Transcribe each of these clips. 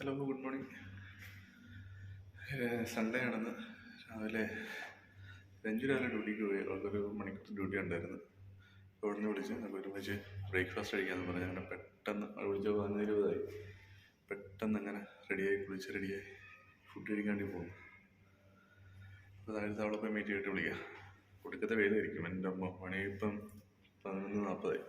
Hello good morning Sunday ആണെന്ന്. രാവിലെ രഞ്ജു രാവിലെ ഡ്യൂട്ടിക്ക് പോയി. അവൾക്കൊരു മണിക്കൂർ ഡ്യൂട്ടി ഉണ്ടായിരുന്നു. അവിടെ നിന്ന് വിളിച്ച് നമുക്ക് ഒരുമിച്ച് ബ്രേക്ക്ഫാസ്റ്റ് കഴിക്കാമെന്ന് പറഞ്ഞു. അങ്ങനെ പെട്ടെന്ന് അവൾ വിളിച്ച പതിനൊന്ന് ഇരുപതായി പെട്ടെന്ന് അങ്ങനെ റെഡിയായി കുളിച്ച് റെഡിയായി ഫുഡ് കഴിക്കാൻ വേണ്ടി പോകും അപ്പോൾ താഴത്തെ അവളെ പോയി മീറ്റ് ചെയ്തിട്ട് വിളിക്കാം. കൊടുക്കത്തെ വെയിലായിരിക്കും എന്റെ അമ്മ മണി ഇപ്പം പതിനൊന്ന് നാൽപ്പതായി.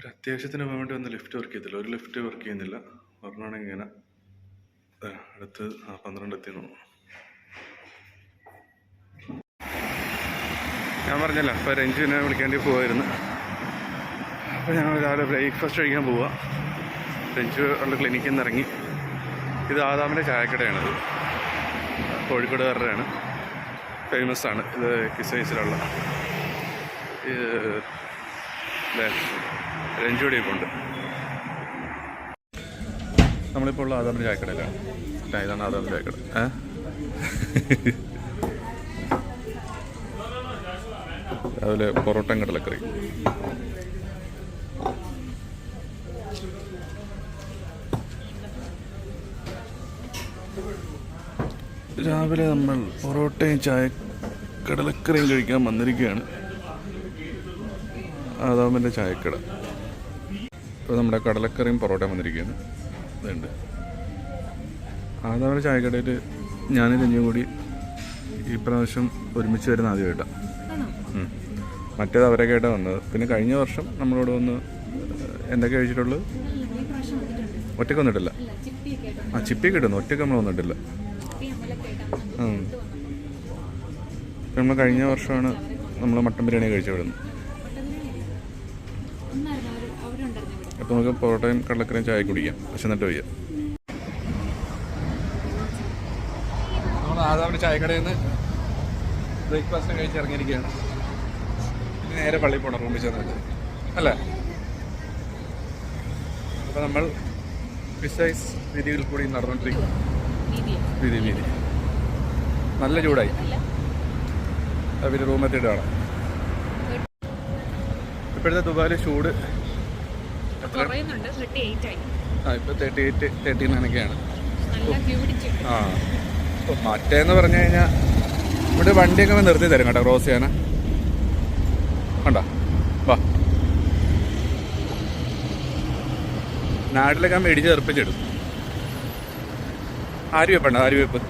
ഒരു അത്യാവശ്യത്തിന് വേണ്ടി വന്ന് ലിഫ്റ്റ് വർക്ക് ചെയ്തില്ല. ഒരു ലിഫ്റ്റ് വർക്ക് ചെയ്യുന്നില്ല. ഒരെണ്ണമാണെങ്കിൽ ഇങ്ങനെ അടുത്ത് ആ പന്ത്രണ്ട് എത്തി തോന്നുന്നു. ഞാൻ പറഞ്ഞല്ലോ അപ്പോൾ രഞ്ജുവിനെ വിളിക്കേണ്ടി പോവായിരുന്നു. അപ്പോൾ ഞങ്ങൾ രാവിലെ ബ്രേക്ക്ഫാസ്റ്റ് കഴിക്കാൻ പോവുക രഞ്ജു ഉള്ള ക്ലിനിക്കിൽ നിന്ന് ഇറങ്ങി. ഇത് ആദാമിന്റെ ചായക്കടയാണിത്. കോഴിക്കോടുകാരുടെയാണ്. ഫേമസ് ആണ്. ഇത് കിസൈസിലുള്ള ഇത് ദേ, രഞ്ജുവിടെ നമ്മളിപ്പോൾ ഉള്ള ആദാമിന്റെ ചായക്കടയിലാണ്. ഇതാണ് ആദാമിന്റെ ചായക്കട. രാവിലെ പൊറോട്ടം കടലക്കറി. രാവിലെ നമ്മൾ പൊറോട്ടയും ചായ കടലക്കറിയും കഴിക്കാൻ വന്നിരിക്കുകയാണ്. ആദാമിന്റെ ചായക്കട. ഇപ്പോൾ നമ്മുടെ കടലക്കറിയും പൊറോട്ടയും വന്നിരിക്കുകയാണ് ഇതുണ്ട്. ആദാമിന്റെ ചായക്കടയിൽ ഞാനും രഞ്ജും കൂടി ഈ പ്രാവശ്യം ഒരുമിച്ച് വരുന്ന ആദ്യമായിട്ടാണ്. മറ്റേത് അവരൊക്കെ ആയിട്ടാണ് വന്നത്. പിന്നെ കഴിഞ്ഞ വർഷം നമ്മളോട് വന്ന് എന്തൊക്കെ കഴിച്ചിട്ടുള്ളത്? ഒറ്റയ്ക്ക് വന്നിട്ടില്ല. ആ ചിപ്പി കിട്ടുന്നു ഒറ്റയ്ക്ക് നമ്മൾ വന്നിട്ടില്ല. നമ്മൾ കഴിഞ്ഞ വർഷമാണ് നമ്മൾ മട്ടൻ ബിരിയാണി കഴിച്ചു വിടുന്നത്. അപ്പോൾ നമുക്ക് പൊറോട്ടയും കടലക്കറിയും ചായ കുടിക്കാം. പക്ഷെ എന്നിട്ട് വയ്യ. നമ്മൾ ആദാമിന്റെ ചായക്കടയിൽ നിന്ന് ബ്രേക്ക്ഫാസ്റ്റ് കഴിച്ച് ഇറങ്ങിയിരിക്കുകയാണ്. നേരെ പള്ളിയിൽ പോകണം റൂമിൽ ചെന്നിട്ട്. അല്ലേ? അപ്പോൾ നമ്മൾ പ്രിസൈസ് രീതിയിൽ കൂടി നടന്നുകൊണ്ടിരിക്കും വീതി വീതി നല്ല ചൂടായി. പിന്നെ റൂമെത്തിയിട്ടാണ് കാണാം. ഇപ്പോഴത്തെ ദുബായിലെ ചൂട് കുറയുന്നുണ്ട് തേർട്ടി എയ്റ്റ് ആയി ആ തേർട്ടി എയ്റ്റ് തേർട്ടി ആ ഇപ്പൊ മറ്റേന്ന് പറഞ്ഞു കഴിഞ്ഞാൽ ഇവിടെ വണ്ടിയൊക്കെ നിർത്തി തരും കേട്ടോ ക്രോസ് ചെയ്യാൻ കണ്ടോ? വാ. നാട്ടിലൊക്കെ മേടിച്ച് തെറിപ്പിച്ചിടും. വെപ്പ് ഉണ്ടോ ആരി വെപ്പ്?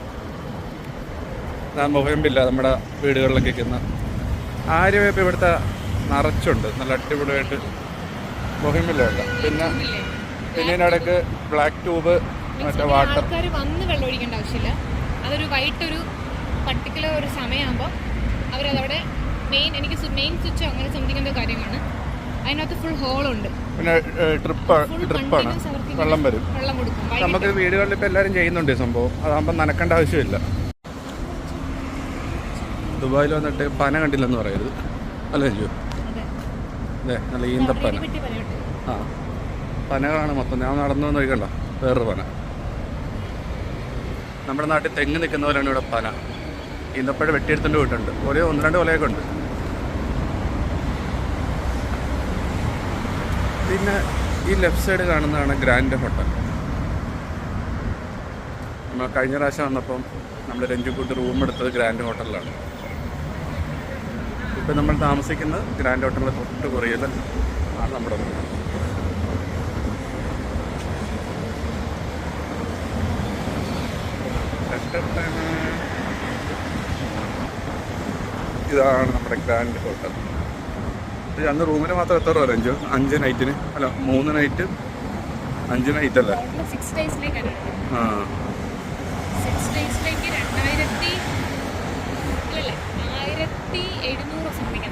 മുഖമ്പില്ല നമ്മുടെ വീടുകളിലൊക്കെ ഇരിക്കുന്ന. ആരി വെപ്പ് ഇവിടുത്തെ നിറച്ചുണ്ട്. നല്ല അടിപൊളിയായിട്ട് കേട്ടോ പിന്നെ പിന്നെ ഇതിനിടയ്ക്ക് ബ്ലാക്ക് ട്യൂബ് മറ്റേ വാട്ടർ ആൾക്കാർ വന്ന് വെള്ളം ഒഴിക്കേണ്ട ആവശ്യമില്ല. അതൊരു വൈകിട്ട് ഒരു പർട്ടിക്കുലർ ഒരു സമയമാകുമ്പോൾ അവരതവിടെ മെയിൻ എനിക്ക് മെയിൻ സ്വിച്ച് അങ്ങനെ സംതിങ് എന്തോ കാര്യമാണ്. അതിനകത്ത് ഫുൾ ഹോളുണ്ട് പിന്നെ ട്രിപ്പ് ആണ്. ട്രിപ്പാണ് വെള്ളം വരും. വെള്ളം കൊടുക്കും. നമുക്ക് വീടുകളിൽ ഇപ്പം എല്ലാവരും ചെയ്യുന്നുണ്ട് ഈ സംഭവം. അതാകുമ്പോൾ നനക്കേണ്ട ആവശ്യമില്ല. ദുബായിൽ വന്നിട്ട് പന കണ്ടില്ലെന്ന് പറയരുത്. അല്ല അതെ നല്ല ഈന്തപ്പന. ആ പനകളാണ് മൊത്തം. ഞാൻ നടന്നു നോക്കണ്ട വേറൊരു പന. നമ്മുടെ നാട്ടിൽ തെങ്ങ് നിൽക്കുന്ന പോലെയാണ് ഇവിടെ പന. ഈന്തപ്പഴ വെട്ടിയെടുത്തിന്റെ വീട്ടുണ്ട് ഒരേ ഒന്ന് രണ്ട് കൊലയൊക്കെ ഉണ്ട്. പിന്നെ ഈ ലെഫ്റ്റ് സൈഡ് കാണുന്നതാണ് ഗ്രാൻഡ് ഹോട്ടൽ. നമ്മൾ കഴിഞ്ഞ പ്രാവശ്യം വന്നപ്പം നമ്മൾ രഞ്ജുക്കൂട്ട് റൂം എടുത്തത് ഗ്രാൻഡ് ഹോട്ടലിലാണ്. ഇപ്പം നമ്മൾ താമസിക്കുന്നത് ഗ്രാൻഡ് ഹോട്ടലിൽ തൊട്ട് കുറയിൽ ആണ് നമ്മുടെ ഇതാണ് നമ്മുടെ ഗ്രാൻഡ് ഹോട്ടൽ. ഇത് അന്ന് റൂമിന് മാത്രം എത്ര രൂപ അഞ്ച് അഞ്ച് നൈറ്റിന്? അല്ല മൂന്ന് നൈറ്റ്? അഞ്ച് നൈറ്റ് അല്ലേ ആ. സിക്സ് ഡേയ്സിലേക്ക് രണ്ടായിരത്തി ഇല്ലല്ലേ ആയിരത്തി എഴുന്നൂറ് സംതിങ്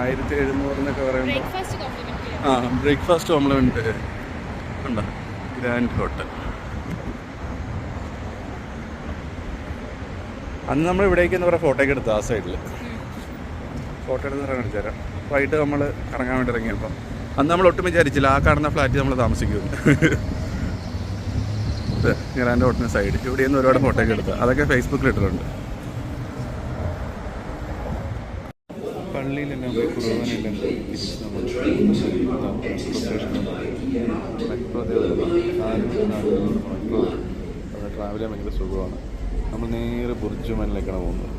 ആയിരത്തി എഴുന്നൂറിനൊക്കെ പറയുമ്പോൾ ബ്രേക്ക്ഫാസ്റ്റ് കോംപ്ലിമെന്റ് ആ ബ്രേക്ക്ഫാസ്റ്റ് കോംപ്ലിമെന്റ് ഉണ്ടോ. Grand hotel. അന്ന് നമ്മൾ ഇവിടേക്ക് എന്ന് പറയാം ഫോട്ടോയ്ക്ക് എടുത്തു ആ സൈഡിൽ ഫോട്ടോ എടുത്ത് ഇറങ്ങി തരാം. വൈകിട്ട് നമ്മൾ ഇറങ്ങാൻ വേണ്ടി ഇറങ്ങിയപ്പോൾ അന്ന് നമ്മൾ ഒട്ടും വിചാരിച്ചില്ല. ആ കാണുന്ന ഫ്ലാറ്റ് നമ്മൾ താമസിക്കുന്നു ഗ്രാൻഡ് ഹോട്ടലിന് സൈഡ് ഇവിടെ നിന്ന് ഒരുപാട് ഫോട്ടോയൊക്കെ എടുത്തു അതൊക്കെ ഫേസ്ബുക്കിൽ ഇട്ടിട്ടുണ്ട്. പള്ളിയിലെല്ലാം കുറവാനെല്ലാം നമ്മൾ ട്രാവൽ ചെയ്യാൻ ഭയങ്കര സുഖമാണ് നമ്മൾ നേരെ ബുർജുമാനിലേക്കാണ് പോകുന്നത്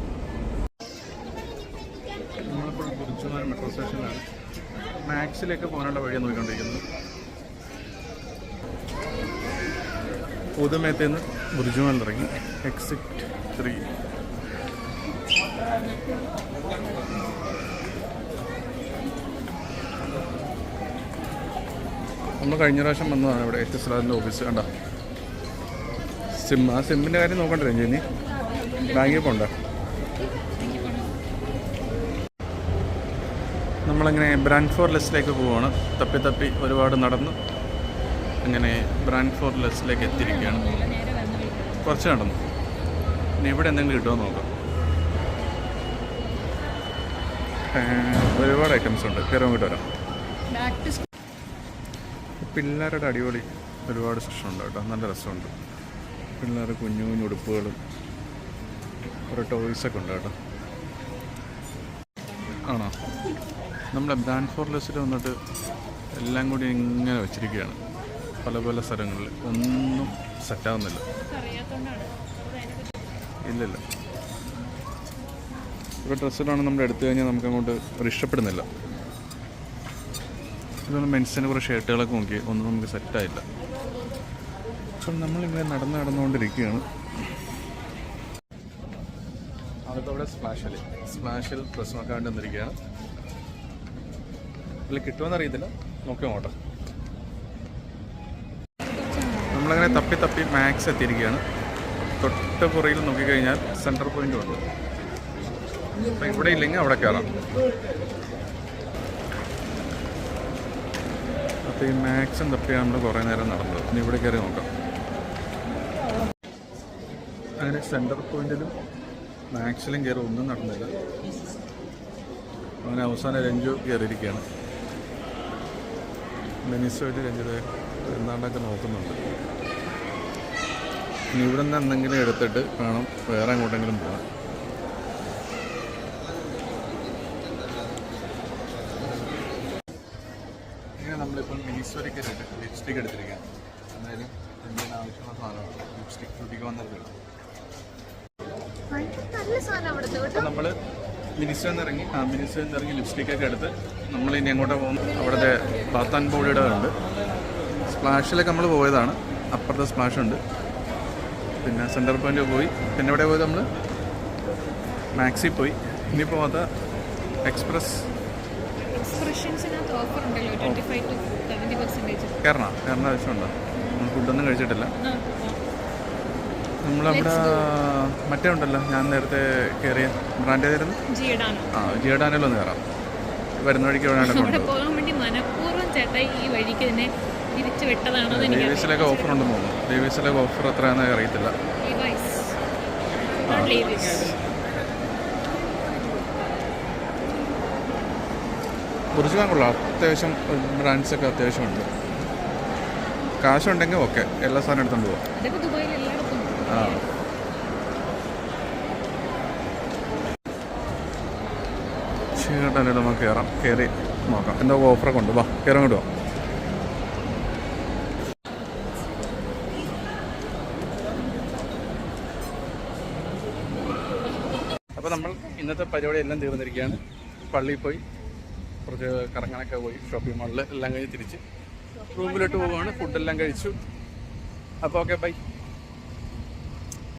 നമ്മളിപ്പോൾ ബുർജുമാൻ മെട്രോ സ്റ്റേഷനിലാണ് മാക്സിലേക്ക് പോകാനുള്ള വഴിയാണ് നോക്കിക്കൊണ്ടിരിക്കുന്നത് പുതുമേത്തിൽ ബുർജുമാനിൽ ഇറങ്ങി എക്സിറ്റ് ത്രീ നമ്മൾ കഴിഞ്ഞ പ്രാവശ്യം വന്നതാണ് ഇവിടെ എച്ച് എസ് ഓഫീസ് കണ്ട. സിം ആ സിമ്മിന്റെ കാര്യം നോക്കണ്ടേ രഞ്ജിനി ബാങ്കിൽ പോണ്ട. നമ്മളിങ്ങനെ ബ്രാൻഡ് ഫോർ ലെസ്സിലേക്ക് പോവുകയാണ് തപ്പി തപ്പി ഒരുപാട് നടന്ന്. അങ്ങനെ ബ്രാൻഡ് ഫോർ ലെസ്സിലേക്ക് എത്തിയിരിക്കുകയാണ്. കുറച്ച് നടന്നു. ഇനി ഇവിടെ എന്തെങ്കിലും കിട്ടുമോ നോക്കാം. ഒരുപാട് ഐറ്റംസ് ഉണ്ട്. കയറി നോക്കിയിട്ട് വരാം. പിള്ളേരുടെ അടിപൊളി ഒരുപാട് സെഷനുണ്ട് കേട്ടോ. നല്ല രസമുണ്ട്. പിള്ളേർ കുഞ്ഞു കുഞ്ഞു ഉടുപ്പുകളും കുറേ ടോയ്സൊക്കെ ഉണ്ട് കേട്ടോ. ആണോ? നമ്മുടെ ബ്രാൻഡ് ഫോർ ലെസ്സിൽ വന്നിട്ട് എല്ലാം കൂടി ഇങ്ങനെ വെച്ചിരിക്കുകയാണ്. പല പല സ്ഥലങ്ങളിൽ ഒന്നും അറിയാത്തോണ്ടാണ് ഇല്ലില്ല. ഇപ്പോൾ ഡ്രസ്സിലാണ് നമ്മൾ എടുത്തു കഴിഞ്ഞാൽ നമുക്കങ്ങോട്ട് ഒരു ഇഷ്ടപ്പെടുന്നില്ല. ഇതുപോലെ മെൻസിന് കുറേ ഷർട്ടുകളൊക്കെ നോക്കി ഒന്നും നമുക്ക് സെറ്റായില്ല അപ്പം നമ്മളിങ്ങനെ നടന്ന് നടന്നുകൊണ്ടിരിക്കുകയാണ്. അതൊക്കെ അവിടെ സ്പ്ലാഷിൽ സ്പ്ലാഷിൽ ഡ്രസ് വേണ്ടി വന്നിരിക്കുകയാണ്. ഇതിൽ കിട്ടുമെന്ന് അറിയത്തില്ല. നോക്കി നോട്ടെ നമ്മളങ്ങനെ തപ്പി തപ്പി മാക്സ് എത്തിയിരിക്കുകയാണ്. തൊട്ട് പുറയിൽ നോക്കിക്കഴിഞ്ഞാൽ സെന്റർ പോയിന്റ് ഉണ്ട്. അപ്പം ഇവിടെ ഇല്ലെങ്കിൽ അവിടെ കയറാം ഈ മാക്സും തപ്പിയാണ് നമ്മൾ കുറേ നേരം നടന്നത്. ഇനി ഇവിടെ കയറി നോക്കാം. അങ്ങനെ സെന്റർ പോയിന്റിലും മാക്സിലും കയറി ഒന്നും നടന്നില്ല. അങ്ങനെ അവസാനം രഞ്ജു കയറിയിരിക്കുകയാണ്. മിനിസോയിൽ രഞ്ജിത് എന്താണ്ടൊക്കെ നോക്കുന്നുണ്ട്. ഇനി ഇവിടെ നിന്ന് എന്തെങ്കിലും എടുത്തിട്ട് വേണം വേറെ എങ്ങോട്ടെങ്കിലും പോകാൻ. നമ്മളിപ്പോൾ മിനിസ്റ്റോറിക്ക് ലിപ്സ്റ്റിക് എടുത്തിരിക്കുകയാണ്. എന്തായാലും എന്തിനു ആവശ്യമുള്ള സാധനമാണ്. ലിപ്സ്റ്റിക് ചുട്ടിക്ക് അവിടുത്തെ അപ്പോൾ നമ്മൾ മിനിസ്റ്ററിൽ നിന്ന് ഇറങ്ങി ആ മിനിസ്റ്ററിൽ നിന്ന് ഇറങ്ങി ലിപ്സ്റ്റിക്കൊക്കെ എടുത്ത് നമ്മൾ ഇനി അങ്ങോട്ട് പോകുന്നു അവിടുത്തെ ബാത്ത് ആൻഡ് ബോഡിയുടെ ഉണ്ട് സ്പ്ലാഷിലൊക്കെ നമ്മൾ പോയതാണ്. അപ്പുറത്തെ സ്പ്ലാഷ് ഉണ്ട്. പിന്നെ സെന്റർ പോയിന്റ് പോയി. പിന്നെ എവിടെ പോയത് നമ്മൾ മാക്സി പോയി. ഇനി പോകാത്ത എക്സ്പ്രസ് ഓഫർ ഉണ്ടല്ലോ twenty five to seventy percentage കയറണം കയറേണ്ട ആവശ്യമുണ്ടോ? നമ്മൾ ഫുഡൊന്നും കഴിച്ചിട്ടില്ല. നമ്മളവിടെ മറ്റേ ഉണ്ടല്ലോ ഞാൻ നേരത്തെ കയറിയ ബ്രാൻഡ് ഏതായിരുന്നു? ആ ആ ജിയഡാനിലൊന്ന് കയറാം വരുന്ന വഴിക്ക് പോകാൻ വേണ്ടി മനഃപൂർവം ചേട്ടാ ഈ വഴിക്ക് തന്നെ തിരിച്ചു വിട്ടതാണോ ലേവീസിലൊക്കെ ഓഫർ ഉണ്ടെന്ന് തോന്നുന്നു. ലേവീസിലൊക്കെ ഓഫർ എത്രയാണെന്ന് അറിയത്തില്ല ലീവൈസ് നോട്ട് ലീവീസ് കുറിച്ച് കൊള്ളാം. അത്യാവശ്യം ബ്രാൻഡ്സൊക്കെ അത്യാവശ്യം ഉണ്ട് കാശുണ്ടെങ്കിൽ ഓക്കെ എല്ലാ സാധനം എടുത്തോണ്ട് പോവാം. ആ. ചേട്ടാ നമുക്ക് കയറാം കയറി നോക്കാം. എന്തോ ഓഫറൊക്കെ ഉണ്ട്. വാ കയറാൻ കിട്ടുമോ അപ്പോൾ നമ്മൾ ഇന്നത്തെ പരിപാടി എല്ലാം തീർന്നിരിക്കുകയാണ്. പള്ളിയിൽ പോയി കുറച്ച് കറങ്ങാനൊക്കെ പോയി ഷോപ്പിംഗ് മാളിൽ എല്ലാം കഴിഞ്ഞ് തിരിച്ച്. റൂമിലോട്ട് പോവുകയാണ് ഫുഡെല്ലാം കഴിച്ചു. അപ്പോൾ ഓക്കെ ബൈ